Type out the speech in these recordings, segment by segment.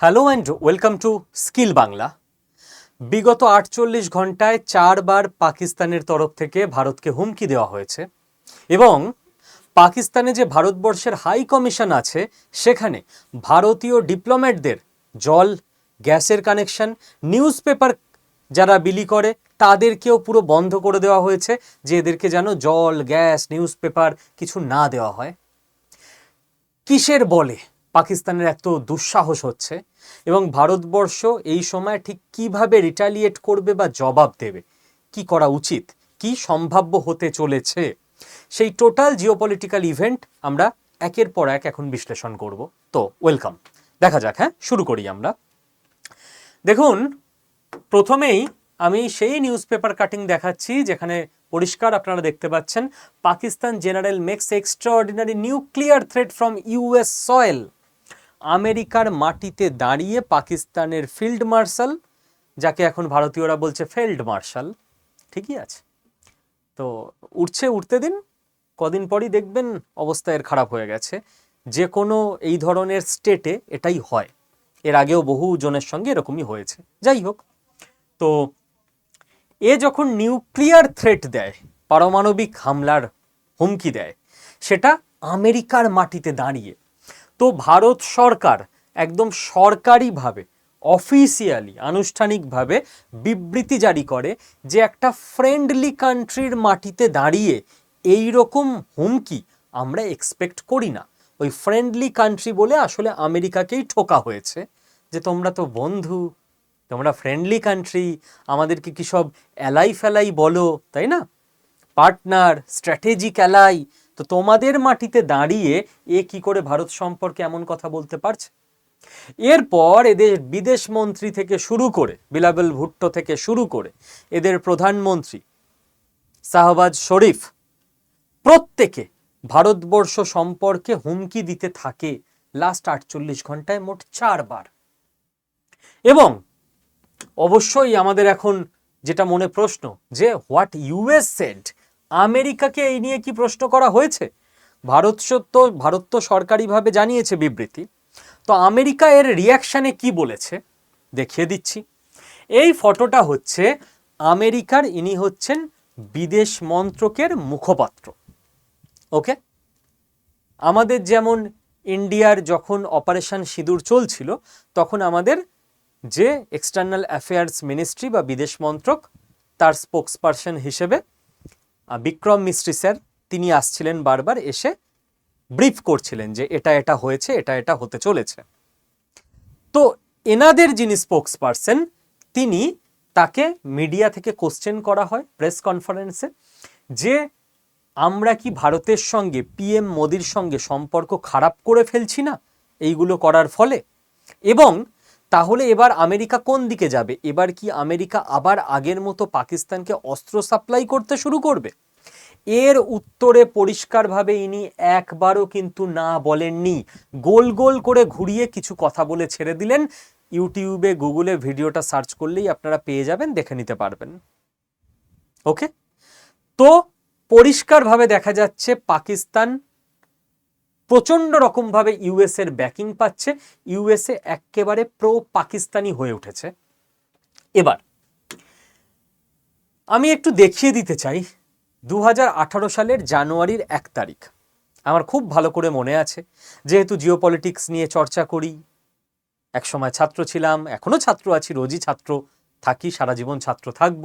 Hello and welcome to skill Bangla বিগত আটচল্লিশ ঘন্টায় চারবার পাকিস্তানের তরফ থেকে ভারতকে হুমকি দেওয়া হয়েছে এবং পাকিস্তানে যে ভারতবর্ষের হাই কমিশন আছে, সেখানে ভারতীয় ডিপ্লোম্যাটদের জল, গ্যাসের কানেকশন নিউজ পেপার যারা বিলি করে, তাদেরকেও পুরো বন্ধ করে দেওয়া হয়েছে, যে এদেরকে যেন জল, গ্যাস নিউজ পেপার কিছু না দেওয়া হয়। কিসের বলে? পাকিস্তানের এত দুঃসাহস হচ্ছে এবং ভারতবর্ষ এই সময় ঠিক কীভাবে রিটালিয়েট করবে বা জবাব দেবে? কি করা উচিত? কি সম্ভাব্য হতে চলেছে? সেই টোটাল জিওপলিটিক্যাল ইভেন্ট আমরা একের পর এক এখন বিশ্লেষণ করব। তো ওয়েলকাম দেখা যাক হ্যাঁ? শুরু করি আমরা। দেখুন, প্রথমেই আমি সেই নিউজ পেপার কাটিং দেখাচ্ছি যেখানে পরিষ্কার আপনারা দেখতে পাচ্ছেন, Pakistan general makes extraordinary nuclear threat from US soil আমেরিকার মাটিতে দাঁড়িয়ে পাকিস্তানের ফিল্ড মার্শাল, যাকে এখন ভারতীয়রা বলছে ফিল্ড মার্শাল, ঠিকই আছে। তো উঠছে উঠতে দিন, কদিন পরই দেখবেন অবস্থা এর খারাপ হয়ে গেছে। যে কোনো এই ধরনের স্টেটে এটাই হয়। এর আগেও বহু জনের সঙ্গে এরকমই হয়েছে। যাই হোক, তো এ যখন নিউক্লিয়ার থ্রেট দেয়, পারমাণবিক হামলার হুমকি দেয়, সেটা আমেরিকার মাটিতে দাঁড়িয়ে তো ভারত সরকার একদম সরকারিভাবে অফিসিয়ালি আনুষ্ঠানিকভাবে বিবৃতি জারি করে যে একটা ফ্রেন্ডলি কান্ট্রির মাটিতে দাঁড়িয়ে এই রকম হুমকি আমরা এক্সপেক্ট করি না। ওই ফ্রেন্ডলি কান্ট্রি বলে আসলে আমেরিকাকেই ঠোকা হয়েছে যে তোমরা তো বন্ধু, তোমরা ফ্রেন্ডলি কান্ট্রি আমাদেরকে কি সব এলাই ফেলাই বলো, তাই না? পার্টনার স্ট্র্যাটেজিক অ্যালাই তো তোমাদের মাটিতে দাঁড়িয়ে এ কি করে ভারত সম্পর্কে এমন কথা বলতে পারছে? এরপর এদের বিদেশ মন্ত্রী থেকে শুরু করে, বিলাবল ভুট্টো থেকে শুরু করে, এদের প্রধানমন্ত্রী শাহবাজ শরীফ প্রত্যেকে ভারতবর্ষ সম্পর্কে হুমকি দিতে থাকে লাস্ট আটচল্লিশ ঘন্টায় মোট চারবার। এবং অবশ্যই আমাদের এখন যেটা মনে প্রশ্ন যে হোয়াট ইউএস সেড আমেরিকাকে এই নিয়ে কি প্রশ্ন করা হয়েছে? ভারত তো ভারত তো সরকারিভাবে জানিয়েছে বিবৃতি। তো আমেরিকা এর রিয়াকশানে কি বলেছে? দেখিয়ে দিচ্ছি। এই ফটোটা হচ্ছে আমেরিকার, ইনি হচ্ছেন বিদেশ মন্ত্রকের মুখপাত্র। ওকে? আমাদের যেমন ইন্ডিয়ার যখন অপারেশন সিঁদুর চলছিল, তখন আমাদের যে এক্সটার্নাল অ্যাফেয়ার্স মিনিস্ট্রি বা বিদেশ মন্ত্রক, তার স্পোক্সপারসন হিসেবে বিক্রম মিস্ত্রি স্যার, তিনি আসছিলেন বারবার, এসে ব্রিফ করছিলেন যে এটা এটা হয়েছে, এটা এটা হতে চলেছে। তো এনাদের যিনি স্পোক্সপারসন, তিনি তাকে মিডিয়া থেকে কোশ্চেন করা হয় প্রেস কনফারেন্সে যে আমরা কি ভারতের সঙ্গে, পিএম মোদির সঙ্গে সম্পর্ক খারাপ করে ফেলছি না? এইগুলো করার ফলে। এবং তাহলে এবার আমেরিকা কোন দিকে যাবে? এবার কি আমেরিকা আবার আগের মতো পাকিস্তানকে অস্ত্র সাপ্লাই করতে শুরু করবে? এর উত্তরে পরিষ্কারভাবে ইনি একবারও কিন্তু না বলেননি। গোল গোল করে ঘুরিয়ে কিছু কথা বলে ছেড়ে দিলেন। ইউটিউবে, গুগলে ভিডিওটা সার্চ করলেই আপনারা পেয়ে যাবেন, দেখে নিতে পারবেন। ওকে? তো পরিষ্কারভাবে দেখা যাচ্ছে পাকিস্তান প্রচণ্ড রকমভাবে ইউএস এর ব্যাকিং পাচ্ছে। ইউএসএ একেবারে প্রো পাকিস্তানি হয়ে উঠেছে। এবার, আমি একটু দেখিয়ে দিতে চাই দু হাজার আঠারো সালের জানুয়ারির এক তারিখ। আমার খুব ভালো করে মনে আছে। যেহেতু জিওপলিটিক্স নিয়ে চর্চা করি, একসময় ছাত্র ছিলাম এখনও ছাত্র আছি, রোজই ছাত্র থাকি, সারা জীবন ছাত্র থাকব।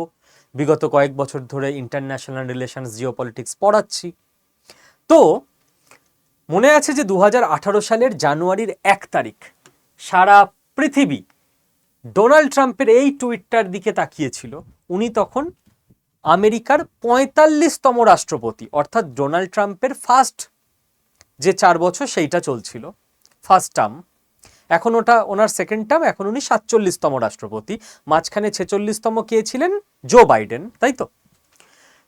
বিগত কয়েক বছর ধরে ইন্টারন্যাশনাল রিলেশনস জিওপলিটিক্স পড়াচ্ছি। তো মনে আছে যে দু হাজার আঠারো সালের জানুয়ারির এক তারিখ? সারা পৃথিবী ডোনাল্ড ট্রাম্পের এই টুইটটার দিকে তাকিয়েছিল। উনি তখন আমেরিকার পঁয়তাল্লিশতম রাষ্ট্রপতি, অর্থাৎ ডোনাল্ড ট্রাম্পের ফার্স্ট যে চার বছর সেইটা চলছিল, ফার্স্ট টার্ম। এখন ওটা, ওনার সেকেন্ড টার্ম, এখন উনি সাতচল্লিশতম রাষ্ট্রপতি। মাঝখানে ছেচল্লিশতম কে ছিলেন? জো বাইডেন, তাই তো?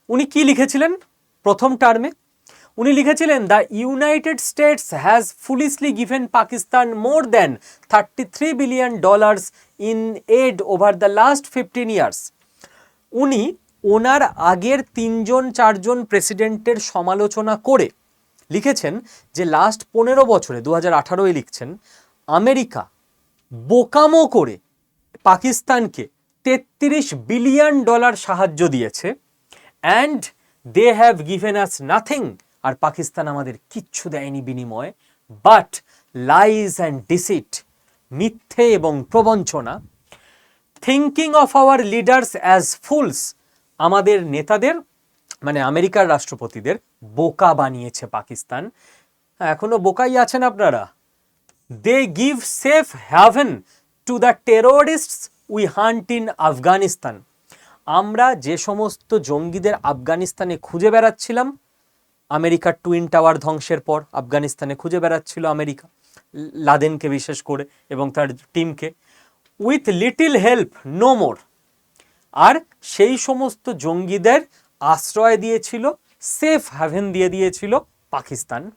উনি কি লিখেছিলেন? প্রথম টার্মে উনি লিখেছিলেন the United States has foolishly given Pakistan more than thirty three billion dollars in aid over the last fifteen years উনি ওনার আগের তিনজন, চারজন প্রেসিডেন্টের সমালোচনা করে লিখেছেন যে, লাস্ট পনেরো বছরে দু হাজার আঠারোয় লিখছেন, আমেরিকা বোকামো করে পাকিস্তানকে তেত্রিশ বিলিয়ন ডলার সাহায্য দিয়েছে and they have given us nothing আর পাকিস্তান আমাদের কিচ্ছু দেয়নি বিনিময়ে। বাট লাইজ অ্যান্ড ডিসিট মিথ্যে এবং প্রবঞ্চনা thinking of our leaders as fools আমাদের নেতাদের মানে আমেরিকার রাষ্ট্রপতিদের বোকা বানিয়েছে পাকিস্তান। এখনও বোকাই আছেন আপনারা। They give safe haven to the terrorists we hunt in Afghanistan. আমরা যে সমস্ত জঙ্গিদের আফগানিস্তানে খুঁজে বেড়াচ্ছিলাম আমেরিকার টুইন টাওয়ার ধ্বংসের পর আফগানিস্তানে খুঁজে বেড়াচ্ছিল আমেরিকা, লাদেনকে বিশেষ করে এবং তার টিমকে। With little help, no more. আর সেই সমস্ত জঙ্গিদের আশ্রয় দিয়েছিল, সেফ হ্যাভেন দিয়ে দিয়েছিল পাকিস্তান।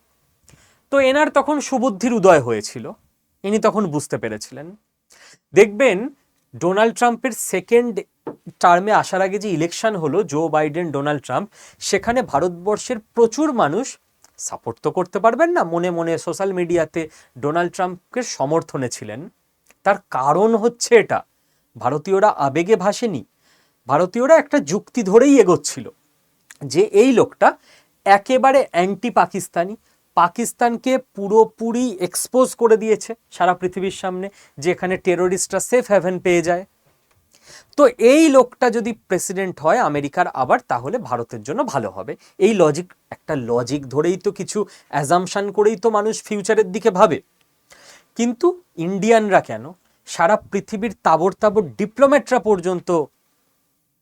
তো এনার তখন সুবুদ্ধির উদয় হয়েছিল। ইনি তখন বুঝতে পেরেছিলেন। দেখবেন ডোনাল্ড ট্রাম্পের সেকেন্ড টার্মে আসার আগে যে ইলেকশন হলো, জো বাইডেন, ডোনাল্ড ট্রাম্প, সেখানে ভারতবর্ষের প্রচুর মানুষ সাপোর্ট তো করতে পারবেন না। মনে মনে সোশ্যাল মিডিয়াতে ডোনাল্ড ট্রাম্পকে সমর্থনে ছিলেন। তার কারণ হচ্ছে এটা, ভারতীয়রা আবেগে ভাসেনি। ভারতীয়রা একটা যুক্তি ধরেই এগোচ্ছিল যে এই লোকটা একেবারে অ্যান্টি পাকিস্তানি পাকিস্তানকে পুরোপুরি এক্সপোজ করে দিয়েছে সারা পৃথিবীর সামনে, যেখানে টেরোরিস্টরা সেফ হ্যাভেন পেয়ে যায়। তো এই লোকটা যদি প্রেসিডেন্ট হয় আমেরিকার আবার, তাহলে ভারতের জন্য ভালো হবে। এই লজিক একটা লজিক ধরেই তো কিছু অ্যাজামশান করেই তো মানুষ ফিউচারের দিকে ভাবে। কিন্তু ইন্ডিয়ানরা কেন? সারা পৃথিবীর তাবর তাবর ডিপ্লোম্যাটরা পর্যন্ত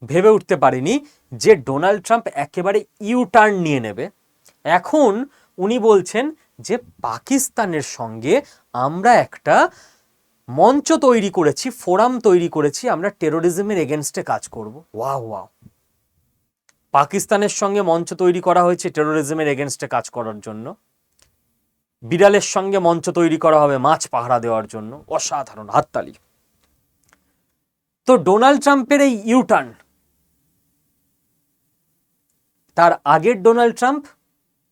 ভেবে উঠতে পারেনি যে ডোনাল্ড ট্রাম্প একেবারে ইউ টার্ন নিয়ে নেবে। এখন উনি বলছেন যে পাকিস্তানের সঙ্গে আমরা একটা মঞ্চ তৈরি করেছি, ফোরাম তৈরি করেছি, আমরা টেরোরিজমের এগেনস্টে কাজ করব। Wow wow. পাকিস্তানের সঙ্গে মঞ্চ তৈরি করা হয়েছে টেরোরিজমের এগেনস্টে কাজ করার জন্য। বিড়ালের সঙ্গে মঞ্চ তৈরি করা হবে মাছ পাহারা দেওয়ার জন্য। অসাধারণ, হাততালি। তো ডোনাল্ড ট্রাম্পের এই ইউটার্ন তার আগের ডোনাল্ড ট্রাম্প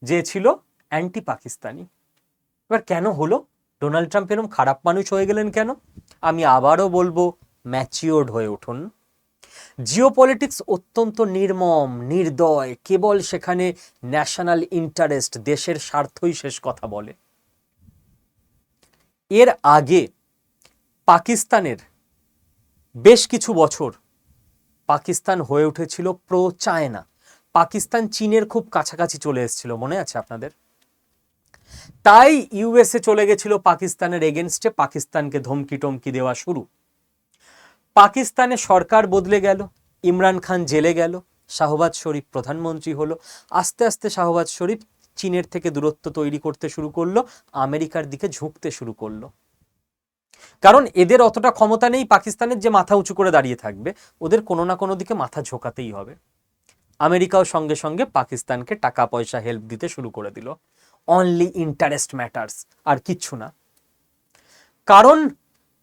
যে ছিল অ্যান্টি পাকিস্তানি এবার কেন হলো? ডোনাল্ড ট্রাম্প এরকম খারাপ মানুষ হয়ে গেলেন কেন? আমি আবারও বলব ম্যাচিওর্ড হয়ে উঠুন। জিও পলিটিক্স অত্যন্ত নির্মম, নির্দয়, কেবল সেখানে ন্যাশনাল ইন্টারেস্ট দেশের স্বার্থই শেষ কথা বলে। এর আগে পাকিস্তানের বেশ কিছু বছর পাকিস্তান হয়ে উঠেছিল প্রো চায়না পাকিস্তান চীনের খুব কাছাকাছি চলে এসেছিল, মনে আছে আপনাদের? তাই ইউএসএ চলে গেছিল পাকিস্তানের এগেনস্টে, পাকিস্তানকে ধমকি টমকি দেওয়া শুরু। পাকিস্তানে সরকার বদলে গেল, ইমরান খান জেলে গেল, শাহবাজ শরীফ প্রধানমন্ত্রী হলো। আস্তে আস্তে শাহবাজ শরীফ চীনের থেকে দূরত্ব তৈরি করতে শুরু করল, আমেরিকার দিকে ঝুঁকতে শুরু করল। কারণ এদের অতটা ক্ষমতা নেই পাকিস্তানের যে মাথা উঁচু করে দাঁড়িয়ে থাকবে, ওদের কোনো না কোনো দিকে মাথা ঝোঁকাতেই হবে। আমেরিকাও সঙ্গে সঙ্গে পাকিস্তানকে টাকা পয়সা হেল্প দিতে শুরু করে দিল। অনলি ইন্টারেস্ট ম্যাটার্স আর কিচ্ছু না। কারণ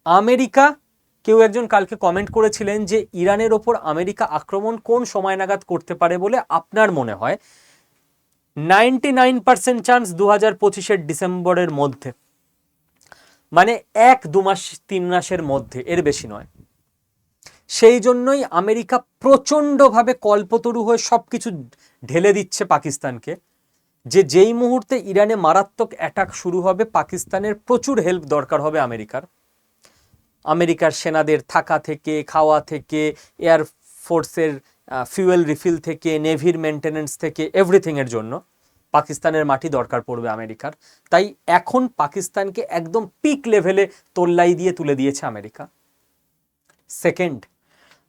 আমেরিকা, কেউ একজন কালকে কমেন্ট করেছিলেন যে ইরানের ওপর আমেরিকা আক্রমণ কোন সময় নাগাদ করতে পারে বলে আপনার মনে হয়? নাইনটি নাইন পার্সেন্ট চান্স দু হাজার পঁচিশের ডিসেম্বরের মধ্যে। মানে এক, দু মাস, তিন মাসের মধ্যে, এর বেশি নয়। সেই জন্যই আমেরিকা প্রচণ্ডভাবে কল্পতরু হয়ে সব কিছু ঢেলে দিচ্ছে পাকিস্তানকে। যে যেই মুহূর্তে ইরানে মারাত্মক অ্যাটাক শুরু হবে, পাকিস্তানের প্রচুর হেল্প দরকার হবে আমেরিকার। আমেরিকার সেনাদের থাকা থেকে, খাওয়া থেকে এয়ার ফোর্সের ফিউয়েল রিফিল থেকে নেভির মেনটেনেন্স থেকে এভরিথিংয়ের জন্য পাকিস্তানের মাটি দরকার পড়বে আমেরিকার। তাই এখন পাকিস্তানকে একদম পিক লেভেলে তোল্লাই দিয়ে তুলে দিয়েছে আমেরিকা। সেকেন্ড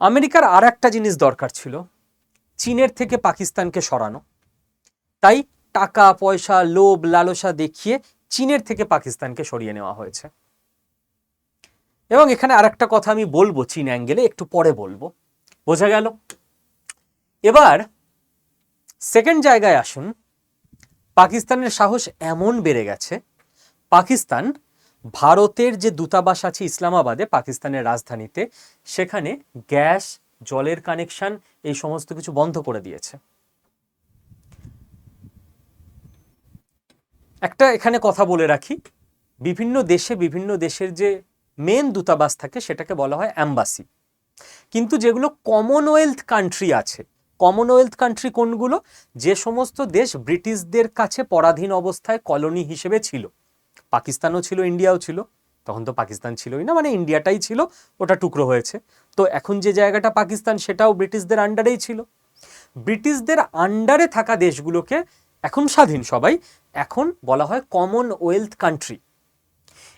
আমেরিকার আর একটা জিনিস দরকার ছিল, চীনের থেকে পাকিস্তানকে সরানো। তাই টাকা, পয়সা, লোভ, লালসা দেখিয়ে চীনের থেকে পাকিস্তানকে সরিয়ে নেওয়া হয়েছে। এবং এখানে আর একটা কথা আমি বলব চীন অ্যাঙ্গেলে, একটু পরে বলব। বোঝা গেল? এবার সেকেন্ড জায়গায় আসুন। পাকিস্তানের সাহস এমন বেড়ে গেছে, পাকিস্তান ভারতের যে দূতাবাস আছে ইসলামাবাদে, পাকিস্তানের রাজধানীতে, সেখানে গ্যাস, জলের কানেকশন এই সমস্ত কিছু বন্ধ করে দিয়েছে। একটা এখানে কথা বলে রাখি, বিভিন্ন দেশে বিভিন্ন দেশের যে মেন দূতাবাস থাকে সেটাকে বলা হয় অ্যাম্বাসি কিন্তু যেগুলো কমনওয়েলথ কান্ট্রি আছে কমনওয়েলথ কান্ট্রি কোনগুলো? যে সমস্ত দেশ ব্রিটিশদের কাছে পরাধীন অবস্থায় কলোনি হিসেবে ছিল। পাকিস্তানও ছিল, ইন্ডিয়াও ছিল। তখন তো পাকিস্তান ছিলই না মানে ইন্ডিয়াটাই ছিল, ওটা টুকরো হয়েছে। তো এখন যে জায়গাটা পাকিস্তান, সেটাও ব্রিটিশদের আন্ডারেই ছিল। ব্রিটিশদের আন্ডারে থাকা দেশগুলোকে এখন স্বাধীন সবাই, এখন বলা হয় কমনওয়েলথ কান্ট্রি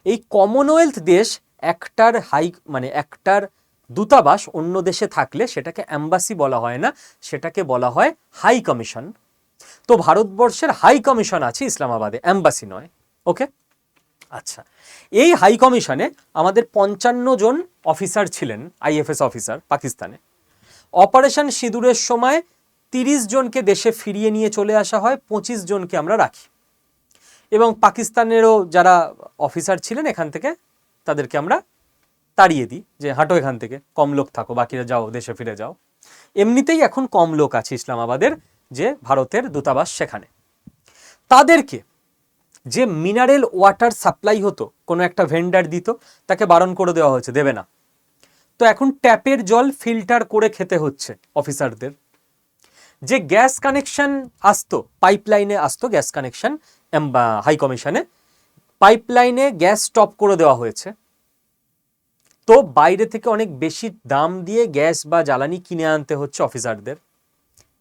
এই কমনওয়েলথ দেশ একটার হাই মানে একটার দূতাবাস অন্য দেশে থাকলে সেটাকে অ্যাম্বাসি বলা হয় না, সেটাকে বলা হয় হাই কমিশন তো ভারতবর্ষের হাই কমিশন আছে ইসলামাবাদে অ্যাম্বাসি নয় ওকে আচ্ছা এই হাই কমিশনে আমাদের পঞ্চান্ন জন অফিসার ছিলেন আইএফএস অফিসার পাকিস্তানে। অপারেশন সিঁদুরের সময় তিরিশ জনকে দেশে ফিরিয়ে নিয়ে চলে আসা হয়, পঁচিশ জনকে আমরা রাখি। এবং পাকিস্তানেরও যারা অফিসার ছিলেন এখান থেকে, তাদেরকে আমরা তাড়িয়ে দিই যে হাঁটো এখান থেকে, কম লোক থাকো, বাকিরা যাও, দেশে ফিরে যাও। এমনিতেই এখন কম লোক আছে ইসলামাবাদের, যে ভারতের দূতাবাস সেখানে। তাদেরকে যে মিনারেল ওয়াটার সাপ্লাই হতো, কোনো একটা ভেন্ডার দিত, তাকে বারণ করে দেওয়া হয়েছে, দেবে না। তো এখন ট্যাপের জল ফিল্টার করে খেতে হচ্ছে অফিসারদের। যে গ্যাস কানেকশন আসতো, পাইপলাইনে আসতো গ্যাস কানেকশন হাই কমিশনে, পাইপলাইনে গ্যাস স্টপ করে দেওয়া হয়েছে। তো বাইরে থেকে অনেক বেশি দাম দিয়ে গ্যাস বা জ্বালানি কিনে আনতে হচ্ছে অফিসারদের।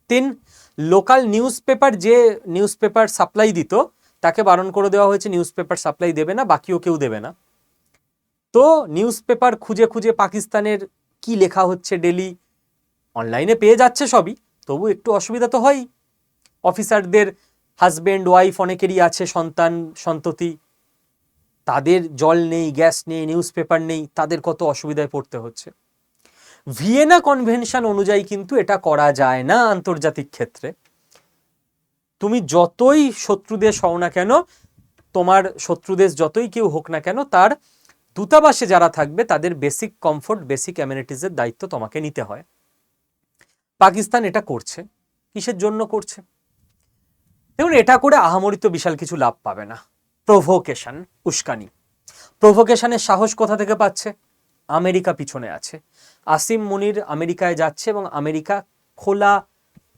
তিন, লোকাল নিউজ পেপার যে নিউজ পেপার সাপ্লাই দিত, তাকে বারণ করে দেওয়া হয়েছে নিউজ পেপার সাপ্লাই দেবে না, বাকিও কেউ দেবে না। তো নিউজ পেপার খুঁজে খুঁজে পাকিস্তানের কি লেখা হচ্ছে ডেলি, অনলাইনে পেয়ে যাচ্ছে সবই। তবু একটু অসুবিধা তো হয় অফিসারদের হাজবেন্ড ওয়াইফ অনেকেরই আছে, সন্তান, সন্ততি। তাদের জল নেই গ্যাস নেই নিউজ পেপার নেই, তাদের কত অসুবিধায় পড়তে হচ্ছে। ভিয়েনা কনভেনশন অনুযায়ী কিন্তু এটা করা যায় না আন্তর্জাতিক ক্ষেত্রে। তুমি যতই শত্রু দেশ হও না কেন, তোমার শত্রু দেশ যতই কেউ হোক না কেন, তার দূতাবাসে যারা থাকবে, তাদের বেসিক কমফোর্ট বেসিক অ্যামিনিটিসের দায়িত্ব তোমাকে নিতে হয়। পাকিস্তান এটা করছে, কিসের জন্য করছে? দেখুন, এটা করে আহামরি তো বিশাল কিছু লাভ পাবে না। প্রভোকেশন উস্কানি। প্রভোকেশনের সাহস কোথা থেকে পাচ্ছে? আমেরিকা পিছনে আছে। আসিম মুনির আমেরিকায় যাচ্ছে এবং আমেরিকা খোলা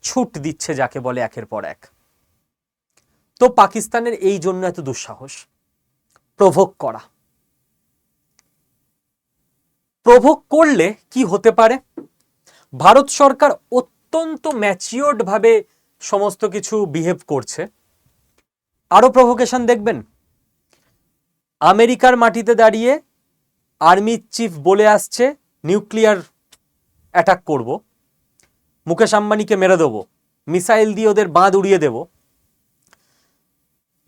ছুট দিচ্ছে যাকে বলে একের পর এক। তো পাকিস্তানের এই জন্য এত দুঃসাহস। প্রভোগ করা। প্রভোগ করলে কি হতে পারে? ভারত সরকার অত্যন্ত ম্যাচিওর্ড ভাবে সমস্ত কিছু বিহেভ করছে। আরও প্রভোকেশন দেখবেন। আমেরিকার মাটিতে দাঁড়িয়ে আর্মি চিফ বলে আসছে নিউক্লিয়ার অ্যাটাক করব। মুকেশ আম্বানিকে মেরে দেবো। মিসাইল দিয়ে ওদের বাঁধ উড়িয়ে দেব।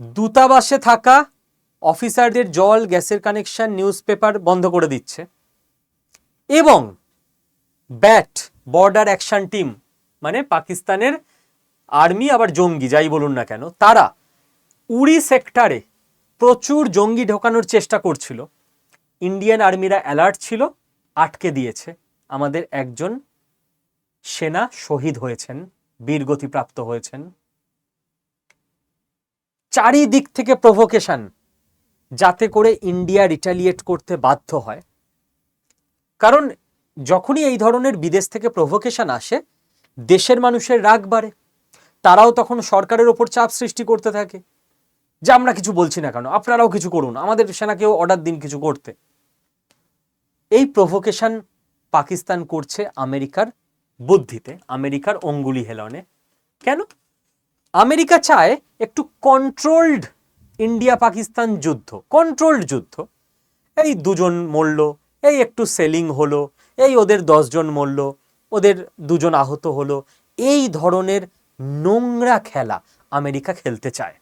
দূতাবাসে থাকা অফিসারদের জল, গ্যাসের কানেকশন নিউজ পেপার বন্ধ করে দিচ্ছে। এবং ব্যাট বর্ডার অ্যাকশন টিম মানে পাকিস্তানের আর্মি, আবার জঙ্গি, যাই বলুন না কেন, তারা উড়ি সেক্টরে প্রচুর জঙ্গি ঢোকানোর চেষ্টা করছিল। ইন্ডিয়ান আর্মিরা অ্যালার্ট ছিল, আটকে দিয়েছে। আমাদের একজন সেনা শহীদ হয়েছেন, বীরগতিপ্রাপ্ত হয়েছেন। চারিদিক থেকে প্রভোকেশন যাতে করে ইন্ডিয়া রিটালিয়েট করতে বাধ্য হয়। কারণ যখনই এই ধরনের বিদেশ থেকে প্রভোকেশন আসে, দেশের মানুষের রাগ বাড়ে। তারাও তখন সরকারের ওপর চাপ সৃষ্টি করতে থাকে। যে আমরা কিছু বলছি না কেন? আপনারাও কিছু করুন। আমাদের সেনাকেও অর্ডার দিন কিছু করতে। এই প্রভোকেশন পাকিস্তান করছে আমেরিকার বুদ্ধিতে, আমেরিকার অঙ্গুলি হেলনে। কেন? আমেরিকা চায় একটু কন্ট্রোলড ইন্ডিয়া পাকিস্তান যুদ্ধ। কন্ট্রোলড যুদ্ধ। এই দুজন মরল, এই একটু সেলিং হলো এই ওদের দশজন মরল, ওদের দুজন আহত হলো। এই ধরনের নোংরা খেলা আমেরিকা খেলতে চায়।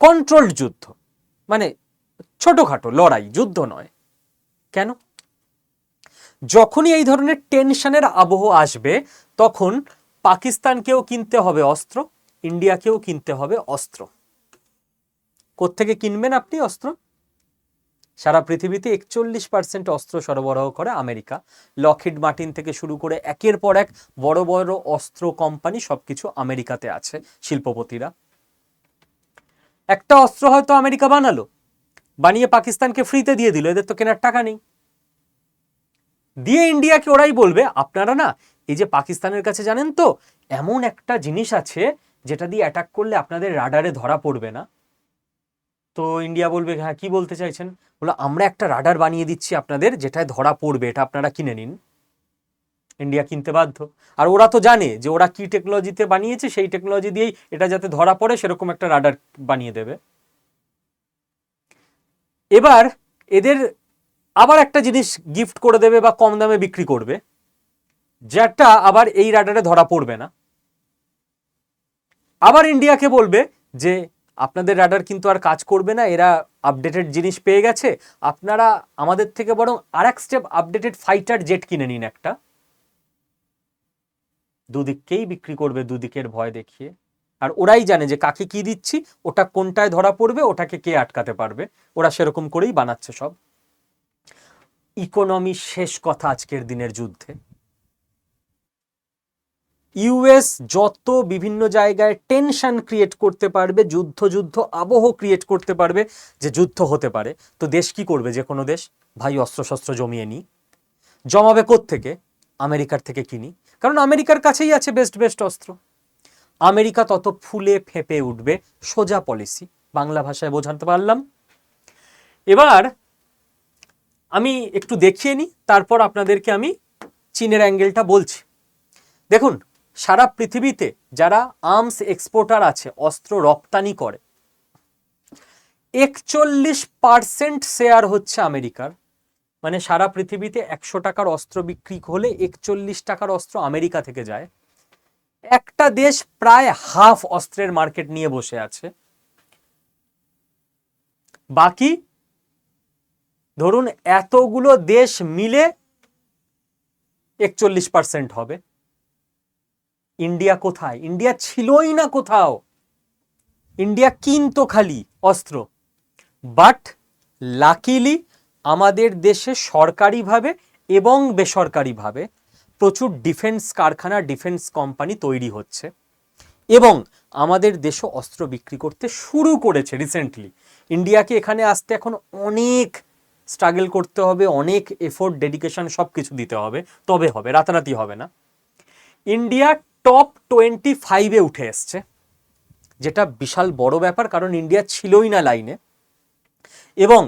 কন্ট্রোলড যুদ্ধ মানে ছোটোখাটো লড়াই, যুদ্ধ নয়। কেন? যখনই এই ধরনের টেনশনের আবহ আসবে, তখন পাকিস্তানকেও কিনতে হবে অস্ত্র, ইন্ডিয়াকেও কিনতে হবে অস্ত্র। কোত্থেকে কিনবেন আপনি অস্ত্র? সারা পৃথিবীতে একচল্লিশ পার্সেন্ট অস্ত্র সরবরাহ করে আমেরিকা। লকহিড মার্টিন থেকে শুরু করে একের পর এক বড় বড় অস্ত্র কোম্পানি সবকিছু আমেরিকাতে আছে, শিল্পপতিরা। একটা অস্ত্র হয়তো আমেরিকা বানালো, বানিয়ে পাকিস্তানকে ফ্রিতে দিয়ে দিল, এদের তো কেনার টাকা নেই। দিয়ে ইন্ডিয়াকে ওরাই বলবে, আপনারা না, এই যে পাকিস্তানের কাছে জানেন তো, এমন একটা জিনিস আছে যেটা দিয়ে অ্যাটাক করলে আপনাদের রাডারে ধরা পড়বে না। তো ইন্ডিয়া বলবে হ্যাঁ কি বলতে চাইছেন? বলো, আমরা একটা রাডার বানিয়ে দিচ্ছি আপনাদের, যেটায় ধরা পড়বে, এটা আপনারা কিনে নিন। ইন্ডিয়া কিনতে বাধ্য। আর ওরা তো জানে যে ওরা কি টেকনোলজিতে বানিয়েছে, সেই টেকনোলজি দিয়েই এটা যাতে ধরা পড়ে, সেরকম একটা রাডার বানিয়ে দেবে। এবার এদের আবার একটা জিনিস গিফট করে দেবে বা কম দামে বিক্রি করবে, যেটা আবার এই রাডারে ধরা পড়বে না। আবার ইন্ডিয়াকে বলবে যে আপনাদের রাডার কিন্তু আর কাজ করবে না, এরা আপডেটেড জিনিস পেয়ে গেছে। আপনারা আমাদের থেকে বরং আর এক স্টেপ আপডেটেড ফাইটার জেট কিনে নিন একটা। দুদিককেই বিক্রি করবে, দুদিকের ভয় দেখিয়ে। আর ওরাই জানে যে কাকে কি দিচ্ছি, ওটা কোনটায় ধরা পড়বে, ওটাকে কে আটকাতে পারবে। ওরা সেরকম করেই বানাচ্ছে সব। ইকোনমি শেষ কথা আজকের দিনের যুদ্ধে। ইউএস যত বিভিন্ন জায়গায় টেনশন ক্রিয়েট করতে পারবে, যুদ্ধ যুদ্ধ আবহ ক্রিয়েট করতে পারবে যে যুদ্ধ হতে পারে। তো দেশ কি করবে যে কোনো দেশ? ভাই, অস্ত্রশস্ত্র জমিয়ে নি জমাবে থেকে আমেরিকার থেকে কিনি। কারণ আমেরিকার কাছেই আছে বেস্ট বেস্ট অস্ত্র। আমেরিকা তত ফুলে ফেঁপে উঠবে, সোজা পলিসি বাংলা ভাষায় বোঝাতে পারলাম। এবার আমি একটু দেখিয়ে নিই, তারপর আপনাদেরকে আমি চীনের অ্যাঙ্গেলটা বলছি। দেখুন সারা পৃথিবীতে যারা আর্মস এক্সপোর্টার আছে, অস্ত্র রপ্তানি করে। একচল্লিশ পার্সেন্ট শেয়ার হচ্ছে আমেরিকার। মানে সারা পৃথিবীতে একশো টাকার অস্ত্র বিক্রি হলে একচল্লিশ টাকার অস্ত্র আমেরিকা থেকে যায়। একটা দেশ প্রায় হাফ অস্ত্রের মার্কেট নিয়ে বসে আছে। বাকি, ধরুন এতগুলো দেশ মিলে একচল্লিশ পার্সেন্ট হবে। ইন্ডিয়া কোথায়? ইন্ডিয়া ছিলই না কোথাও। ইন্ডিয়া কিনতো খালি অস্ত্র। বাট লাকিলি আমাদের দেশে সরকারিভাবে এবং বেসরকারিভাবে প্রচুর ডিফেন্স কারখানা ডিফেন্স কোম্পানি তৈরি হচ্ছে এবং আমাদের দেশও অস্ত্র বিক্রি করতে শুরু করেছে রিসেন্টলি ইন্ডিয়াকে এখানে আসতে এখন অনেক স্ট্রাগল করতে হবে, অনেক এফোর্ট ডেডিকেশন সব কিছু দিতে হবে। তবে হবে, রাতারাতি হবে না। ইন্ডিয়া টপ টোয়েন্টি ফাইভে উঠে এসছে। যেটা বিশাল বড় ব্যাপার, কারণ ইন্ডিয়া ছিলই না লাইনে। এবং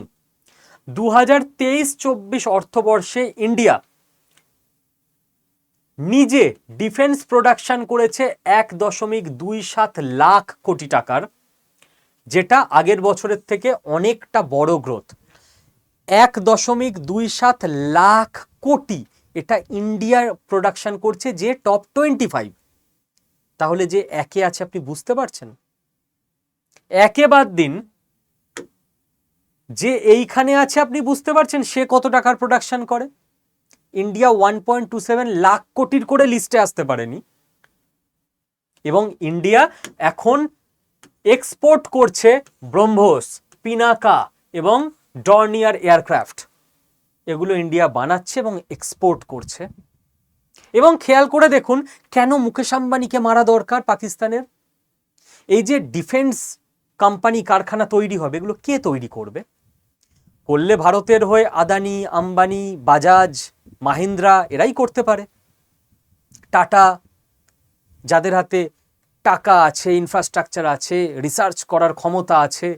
দু হাজার তেইশ চব্বিশ অর্থবর্ষে ইন্ডিয়া নিজে ডিফেন্স প্রোডাকশন করেছে এক দশমিক দুই সাত লাখ কোটি টাকার, যেটা আগের বছরের থেকে অনেকটা বড় গ্রোথ। এক দশমিক দুই সাত লাখ কোটি এটা ইন্ডিয়ার প্রোডাকশন করছে যে টপ টোয়েন্টি ফাইভ। তাহলে যে একে আছে আপনি বুঝতে পারছেন? একে বাদ দিন, যে এইখানে আছে আপনি বুঝতে পারছেন সে কত টাকার প্রোডাকশন করে? India one point two seven lakh কোটির করে লিস্টে আসতে পারেনি। এবং ইন্ডিয়া এখন এক্সপোর্ট করছে ব্রহ্মোস, পিনাকা এবং ডর্নিয়ার এয়ারক্রাফট। এগুলো ইন্ডিয়া বানাচ্ছে এবং এক্সপোর্ট করছে। এবং খেয়াল করে দেখুন, কেন মুকেশ আম্বানিকে মারা দরকার পাকিস্তানের? এই যে ডিফেন্স কোম্পানি কারখানা তৈরি হবে, এগুলো কে তৈরি করবে? করলে ভারতের হয়ে আদানি, আম্বানি, বাজাজ, মাহিন্দ্রা, এরাই করতে পারে। টাটা, যাদের হাতে টাকা আছে ইনফ্রাস্ট্রাকচার আছে রিসার্চ করার ক্ষমতা আছে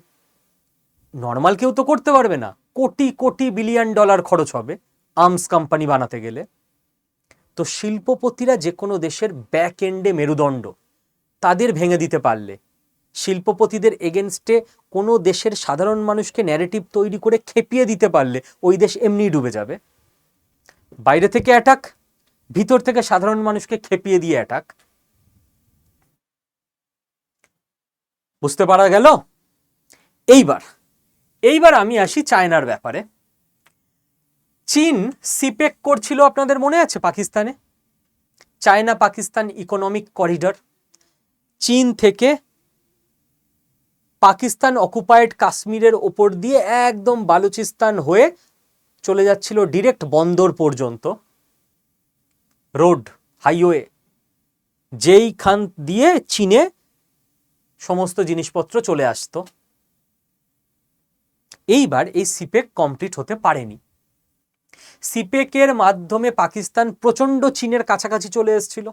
নর্মাল কেউ তো করতে পারবে না। কোটি কোটি বিলিয়ন ডলার খরচ হবে আর্মস কোম্পানি বানাতে গেলে। তো শিল্পপতিরা যে কোনো দেশের ব্যাক এন্ডে মেরুদণ্ড, তাদের ভেঙে দিতে পারলে শিল্পপতিদের এগেনস্টে কোনো দেশের সাধারণ মানুষকে ন্যারেটিভ তৈরি করে খেপিয়ে দিতে পারলে ওই দেশ এমনিই ডুবে যাবে। বাইরে থেকে অ্যাটাক ভিতর থেকে সাধারণ মানুষকে খেপিয়ে দিয়ে অ্যাটাক বুঝতে পারা গেল? এইবার এইবার আমি আসি চায়নার ব্যাপারে। চীন সিপেক করছিল আপনাদের মনে আছে পাকিস্তানে? চায়না পাকিস্তান ইকোনমিক করিডর চীন থেকে পাকিস্তান অকুপায়েড কাশ্মীরের ওপর দিয়ে একদম বালুচিস্তান হয়ে চলে যাচ্ছিল ডিরেক্ট বন্দর পর্যন্ত রোড হাইওয়ে যেইখান দিয়ে চীনে সমস্ত জিনিসপত্র চলে আসতো। এইবার এই সিপেক কমপ্লিট হতে পারেনি। সিপেকের মাধ্যমে পাকিস্তান প্রচণ্ড চীনের কাছাকাছি চলে এসেছিল।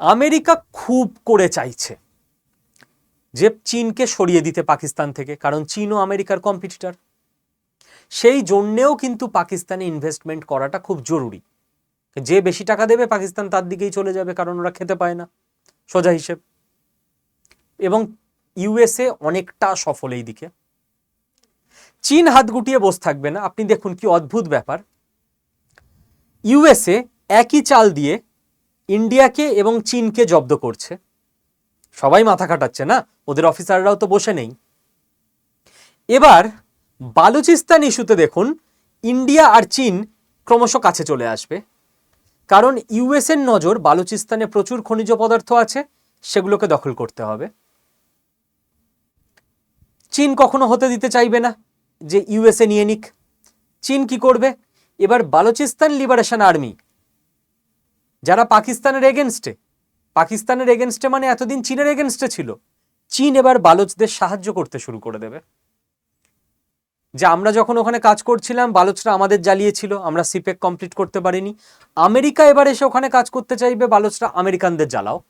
আমেরিকা খুব করে চাইছে যে চীনকে সরিয়ে দিতে পাকিস্তান থেকে, কারণ চীনও আমেরিকার কম্পিটিটার সেই জন্যেও কিন্তু পাকিস্তানে ইনভেস্টমেন্ট করাটা খুব জরুরি। যে বেশি টাকা দেবে পাকিস্তান তার দিকেই চলে যাবে, কারণ ওরা খেতে পায় না, সোজা হিসেব। এবং ইউএসএ অনেকটা সফল এই দিকে। চীন হাত গুটিয়ে বসে থাকবে না। আপনি দেখুন কি অদ্ভুত ব্যাপার। ইউএসএ একই চাল দিয়ে ইন্ডিয়াকে এবং চীনকে জব্দ করছে। সবাই মাথা খাটাচ্ছে না, ওদের অফিসাররাও তো বসে নেই। এবার বালুচিস্তান ইস্যুতে দেখুন, ইন্ডিয়া আর চীন ক্রমশ কাছে চলে আসবে। কারণ ইউএসের নজর বালুচিস্তানে প্রচুর খনিজ পদার্থ আছে, সেগুলোকে দখল করতে হবে। চীন কখনো হতে দিতে চাইবে না। যে ইউএসএ নিয়ে নিক। চীন কি করবে? এবার বালুচিস্তান লিবারেশন আর্মি যারা পাকিস্তানের এগেনস্টে পাকিস্তানের এগেনস্টে মানে এতদিন চীনের এগেনস্টে ছিল। চীন এবার বালোচদের সাহায্য করতে শুরু করে দেবে। যে আমরা যখন ওখানে কাজ করছিলাম, বালোচরা আমাদের জ্বালিয়েছিল, আমরা সিপেক কমপ্লিট করতে পারিনি। আমেরিকা এবার এসে ওখানে কাজ করতে চাইবে, বালোচরা আমেরিকানদের জ্বালাও।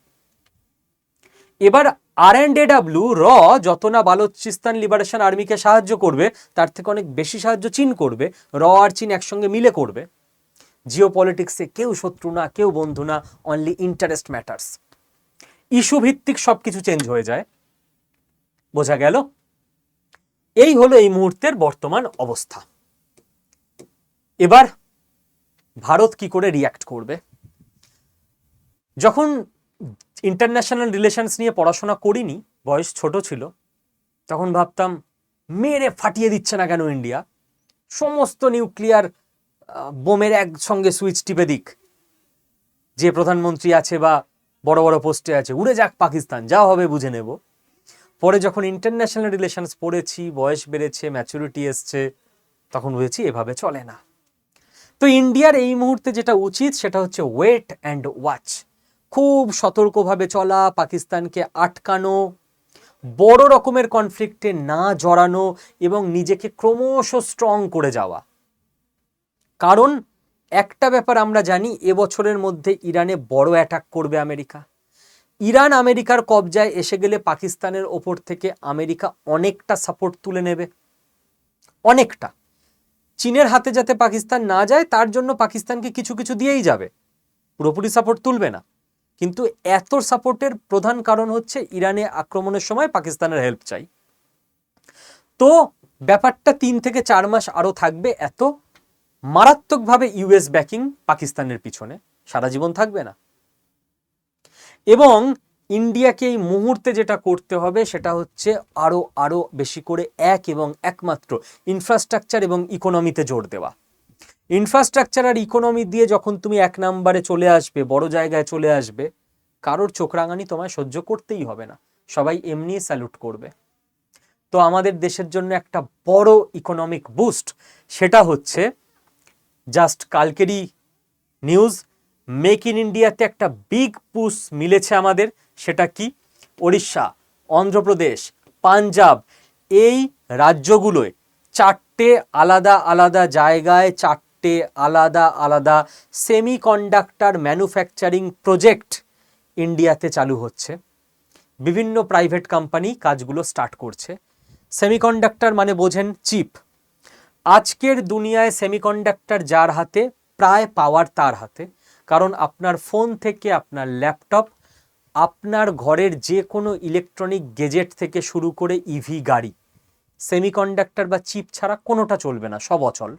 এবার আর অ্যান্ড এ ডাব্লিউ র যত না বালোচিস্তান লিবারেশন আর্মিকে সাহায্য করবে, তার থেকে অনেক বেশি সাহায্য চীন করবে, র আর চীন একসঙ্গে মিলে করবে। জিও পলিটিক্সে কেউ শত্রু না, কেউ বন্ধু না অনলি ইন্টারেস্ট ম্যাটার্স ইস্যু ভিত্তিক সব কিছু চেঞ্জ হয়ে যায়। বোঝা গেল? এই হলো এই মুহূর্তের বর্তমান অবস্থা। এবার ভারত কি করে রিয়াক্ট করবে? যখন ইন্টারন্যাশনাল রিলেশনস নিয়ে পড়াশোনা করিনি, বয়স ছোট ছিল। তখন ভাবতাম, মেরে ফাটিয়ে দিচ্ছে না কেন ইন্ডিয়া সমস্ত নিউক্লিয়ার বোমের একসঙ্গে সুইচ টিপে দিক। যে প্রধানমন্ত্রী আছে বা বড় বড় পোস্টে আছে, উড়ে যাক পাকিস্তান, যা হবে বুঝে নেব। পরে যখন ইন্টারন্যাশনাল রিলেশনস পড়েছি, বয়স বেড়েছে ম্যাচুরিটি এসছে, তখন বুঝেছি এভাবে চলে না। তো ইন্ডিয়ার এই মুহূর্তে যেটা উচিত, সেটা হচ্ছে ওয়েট অ্যান্ড ওয়াচ খুব সতর্কভাবে চলা, পাকিস্তানকে আটকানো, বড় রকমের কনফ্লিক্টে না জড়ানো এবং নিজেকে ক্রমশ স্ট্রং করে যাওয়া। কারণ একটা ব্যাপার আমরা জানি এবছরের মধ্যে ইরানে বড় অ্যাটাক করবে আমেরিকা। ইরান আমেরিকার কবজায় এসে গেলে পাকিস্তানের ওপর থেকে আমেরিকা অনেকটা সাপোর্ট তুলে নেবে। অনেকটা। চীনের হাতে যাতে পাকিস্তান না যায়, তার জন্য পাকিস্তানকে কিছু কিছু দিয়েই যাবে। পুরোপুরি সাপোর্ট তুলবে না। কিন্তু এত সাপোর্টের প্রধান কারণ হচ্ছে ইরানে আক্রমণের সময় পাকিস্তানের হেল্প চাই। তো ব্যাপারটা তিন থেকে চার মাস আরও থাকবে এত মারাত্মকভাবে ইউএস ব্যাকিং পাকিস্তানের পিছনে। সারা জীবন থাকবে না। এবং ইন্ডিয়াকে এই মুহূর্তে যেটা করতে হবে সেটা হচ্ছে আরও আরও বেশি করে এক এবং একমাত্র ইনফ্রাস্ট্রাকচার এবং ইকোনমিতে জোর দেওয়া। ইনফ্রাস্ট্রাকচার আর ইকোনমি দিয়ে যখন তুমি এক নাম্বারে চলে আসবে, বড় জায়গায় চলে আসবে, কারোর চোখ রাঙানি তোমায় সহ্য করতেই হবে না। সবাই এমনি স্যালুট করবে। তো আমাদের দেশের জন্য একটা বড় ইকোনমিক বুস্ট সেটা হচ্ছে জাস্ট কালকেরই নিউজ মেক ইন ইন্ডিয়াতে একটা বিগ পুশ মিলেছে আমাদের, সেটা কি? ওড়িশা, অন্ধ্রপ্রদেশ, পাঞ্জাব, এই রাজ্যগুলোয় চারটে আলাদা আলাদা জায়গায়, চারটে আলাদা আলাদা সেমি কন্ডাক্টর ম্যানুফ্যাকচারিং প্রজেক্ট ইন্ডিয়াতে চালু হচ্ছে। বিভিন্ন প্রাইভেট কোম্পানি কাজগুলো স্টার্ট করছে। সেমিকন্ডাক্টর মানে বোঝেন চিপ আজকের দুনিয়ায় সেমিকন্ডাক্টর যার হাতে প্রায় পাওয়ার তার হাতে। কারণ আপনার ফোন থেকে আপনার ল্যাপটপ আপনার ঘরের যে কোনো ইলেকট্রনিক গেজেট থেকে শুরু করে ইভি গাড়ি। সেমিকন্ডাক্টর বা চিপ ছাড়া কোনোটা চলবে না, সব অচল।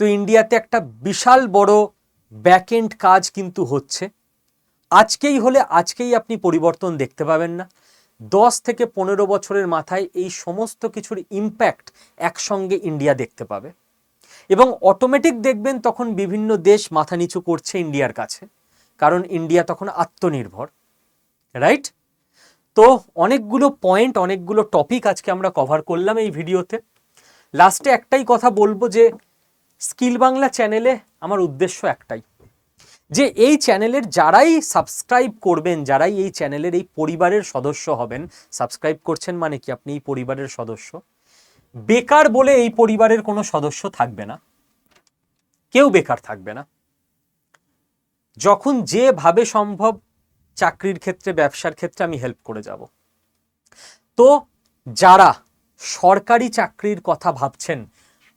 তো ইন্ডিয়াতে একটা বিশাল বড় ব্যাকএন্ড কাজ কিন্তু হচ্ছে। আজকেই হলে আজকেই আপনি পরিবর্তন দেখতে পাবেন না। দশ থেকে পনেরো বছরের মাথায় এই সমস্ত কিছুর ইম্প্যাক্ট একসঙ্গে ইন্ডিয়া দেখতে পাবে। এবং অটোমেটিক দেখবেন তখন বিভিন্ন দেশ মাথা নিচু করছে ইন্ডিয়ার কাছে। কারণ ইন্ডিয়া তখন আত্মনির্ভর রাইট তো অনেকগুলো পয়েন্ট অনেকগুলো টপিক আজকে আমরা কভার করলাম এই ভিডিওতে লাস্টে একটাই কথা বলব যে স্কিল বাংলা চ্যানেলে আমার উদ্দেশ্য একটাই, যে এই চ্যানেলের যারাই সাবস্ক্রাইব করবেন, যারাই এই চ্যানেলের এই পরিবারের সদস্য হবেন, সাবস্ক্রাইব করছেন মানে কি আপনি এই পরিবারের সদস্য? বেকার বলে এই পরিবারের কোনো সদস্য থাকবে না। কেউ বেকার থাকবে না। যখন যেভাবে সম্ভব চাকরির ক্ষেত্রে, ব্যবসার ক্ষেত্রে আমি হেল্প করে যাব। তো যারা সরকারি চাকরির কথা ভাবছেন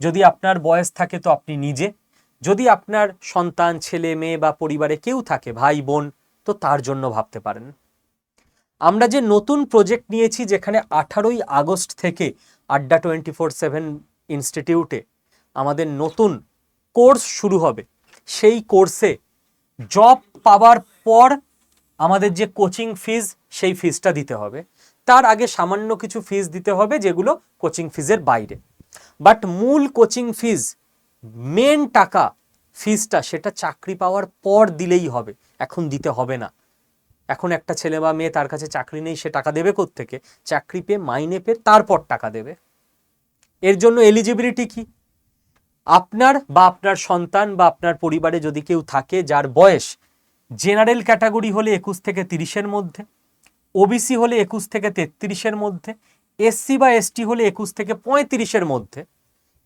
যদি আপনার বয়স থাকে তো আপনি নিজে। যদি আপনার সন্তান, ছেলে, মেয়ে বা পরিবারে কেউ থাকে, ভাই, বোন, তো তার জন্য ভাবতে পারেন। আমরা যে নতুন প্রজেক্ট নিয়েছি যেখানে আঠারোই আগস্ট থেকে আড্ডা টোয়েন্টি ফোর সেভেন ইনস্টিটিউটে আমাদের নতুন কোর্স শুরু হবে। সেই কোর্সে জব পাওয়ার পর আমাদের যে কোচিং ফিজ, সেই ফিজটা দিতে হবে। তার আগে সামান্য কিছু ফিজ দিতে হবে যেগুলো কোচিং ফিজের বাইরে। বাট মূল কোচিং ফিজ মেন টাকা ফিজটা সেটা চাকরি পাওয়ার পর দিলেই হবে। এখন দিতে হবে না। এখন একটা ছেলে বা মেয়ে তার কাছে চাকরি নেই, সে টাকা দেবে থেকে চাকরি পেয়ে মাইনে পেয়ে তারপর টাকা দেবে। এর জন্য এলিজিবিলিটি কি? আপনার বা আপনার সন্তান বা আপনার পরিবারে যদি কেউ থাকে যার বয়স জেনারেল ক্যাটাগরি হলে একুশ থেকে তিরিশের মধ্যে ওবিসি হলে একুশ থেকে তেত্রিশের মধ্যে এসসি বা এসটি হলে একুশ থেকে পঁয়ত্রিশের মধ্যে।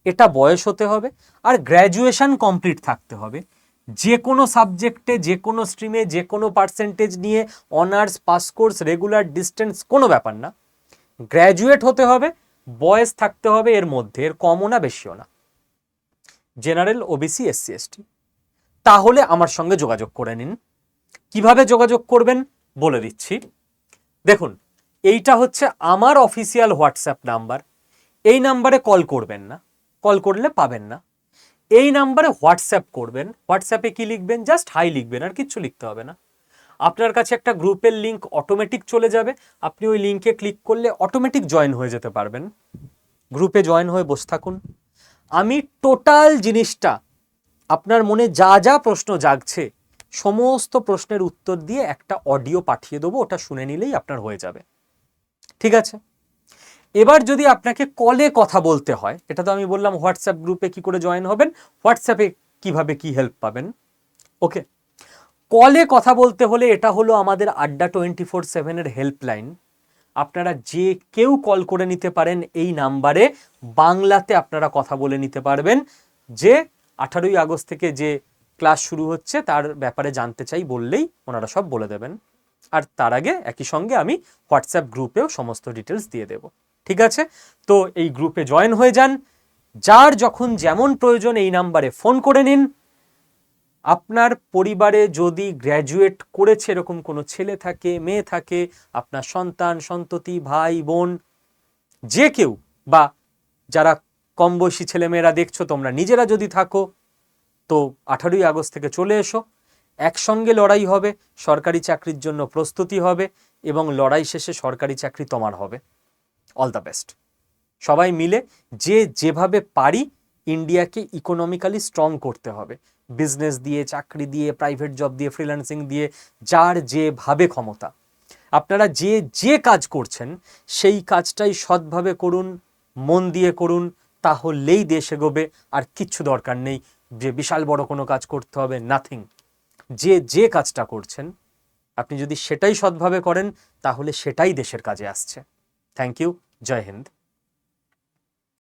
এটা বয়স হতে হবে আর গ্র্যাজুয়েশন কমপ্লিট থাকতে হবে। যে কোনো সাবজেক্টে, যে কোনো স্ট্রিমে, যে কোনো পার্সেন্টেজ নিয়ে honours, pass course, regular distance কোনো ব্যাপার না। গ্র্যাজুয়েট হতে হবে, বয়স থাকতে হবে এর মধ্যে, এর কমও না, বেশিও না। General, OBC, SC, ST. তাহলে আমার সঙ্গে যোগাযোগ করে নিন। কীভাবে যোগাযোগ করবেন বলে দিচ্ছি। দেখুন এইটা হচ্ছে আমার অফিসিয়াল হোয়াটসঅ্যাপ নাম্বার এই নাম্বারে কল করবেন না কল করলে পাবেন না। এই নাম্বারে হোয়াটসঅ্যাপ করবেন হোয়াটসঅ্যাপে কি লিখবেন? জাস্ট হাই লিখবেন, আর কিচ্ছু লিখতে হবে না। আপনার কাছে একটা গ্রুপের লিঙ্ক অটোমেটিক চলে যাবে। আপনি ওই লিঙ্কে ক্লিক করলে অটোমেটিক জয়েন হয়ে যেতে পারবেন। গ্রুপে জয়েন হয়ে বসে থাকুন। আমি টোটাল জিনিসটা, আপনার মনে যা যা প্রশ্ন জাগছে, সমস্ত প্রশ্নের উত্তর দিয়ে একটা অডিও পাঠিয়ে দেবো, ওটা শুনে নিলেই আপনার হয়ে যাবে। ঠিক আছে? এবার যদি আপনাকে কলে কথা বলতে হয়, এটা তো আমি বললাম হোয়াটসঅ্যাপ গ্রুপে কি করে জয়েন হবেন, হোয়াটসঅ্যাপে কীভাবে কি হেল্প পাবেন। ওকে? কলে কথা বলতে হলে এটা হলো আমাদের আড্ডা টোয়েন্টি ফোর সেভেনের হেল্পলাইন আপনারা যে কেউ কল করে নিতে পারেন, এই নাম্বারে বাংলাতে আপনারা কথা বলে নিতে পারবেন। যে আঠারোই আগস্ট থেকে যে ক্লাস শুরু হচ্ছে, তার ব্যাপারে জানতে চাই বললেই ওনারা সব বলে দেবেন। আর তার আগে একই সঙ্গে আমি হোয়াটসঅ্যাপ গ্রুপেও সমস্ত ডিটেলস দিয়ে দেব। ঠিক আছে? তো এই গ্রুপে জয়েন হয়ে যান। যার যখন যেমন প্রয়োজন এই নাম্বারে ফোন করে নিন। আপনার পরিবারে যদি গ্র্যাজুয়েট করেছে, এরকম কোনো ছেলে থাকে, মেয়ে থাকে, আপনার সন্তান, সন্ততি, ভাই, বোন, যে কেউ বা যারা কম বয়সী ছেলেমেয়েরা দেখছ, তোমরা নিজেরা যদি থাকো, তো আঠারোই আগস্ট থেকে চলে এসো। একসঙ্গে লড়াই হবে, সরকারি চাকরির জন্য প্রস্তুতি হবে এবং লড়াই শেষে সরকারি চাকরি তোমার হবে। অল দ্য বেস্ট সবাই মিলে যে যেভাবে পারি ইন্ডিয়াকে ইকোনমিক্যালি স্ট্রং করতে হবে। বিজনেস দিয়ে, চাকরি দিয়ে প্রাইভেট জব দিয়ে ফ্রিল্যান্সিং দিয়ে, যার যেভাবে ক্ষমতা। আপনারা যে যে কাজ করছেন, সেই কাজটাই সৎভাবে করুন, মন দিয়ে করুন, তাহলেই দেশ এগোবে আর কিচ্ছু দরকার নেই। যে বিশাল বড় কোনো কাজ করতে হবে নাথিং যে যে কাজটা করছেন, আপনি যদি সেটাই সৎভাবে করেন, তাহলে সেটাই দেশের কাজে আসছে। Thank you Jai Hind.